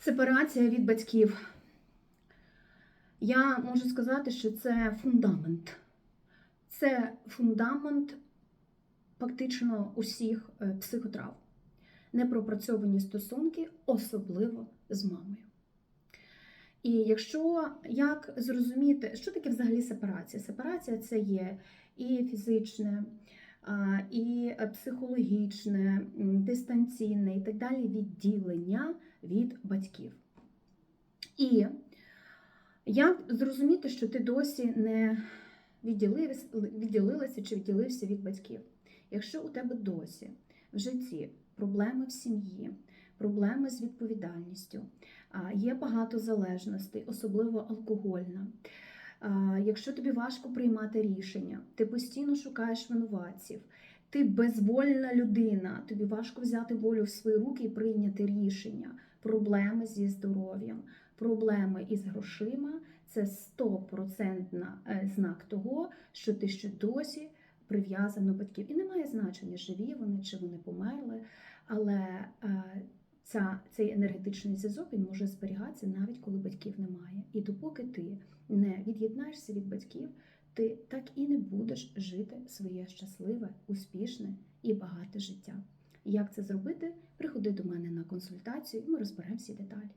Сепарація від батьків. Я можу сказати, що це фундамент. Це фундамент фактично усіх е, психотравм. Непропрацьовані стосунки, особливо з мамою. І якщо як зрозуміти, що таке взагалі сепарація? Сепарація це є і фізичне, і психологічне, дистанційне і так далі відділення від батьків. І як зрозуміти, що ти досі не відділилася чи відділився від батьків? Якщо у тебе досі в житті проблеми в сім'ї, проблеми з відповідальністю, є багато залежностей, особливо алкогольна. Якщо тобі важко приймати рішення, ти постійно шукаєш винуватців, ти безвольна людина, тобі важко взяти волю в свої руки і прийняти рішення, проблеми зі здоров'ям, проблеми із грошима це стопроцентний знак того, що ти ще досі прив'язана до батьків. І немає значення, живі вони чи вони померли, але е, ця, цей енергетичний зв'язок він може зберігатися навіть коли батьків немає. І допоки ти не від'єднаєшся від батьків, ти так і не будеш жити своє щасливе, успішне і багате життя. Як це зробити? Приходи до мене на консультацію, і ми всі деталі.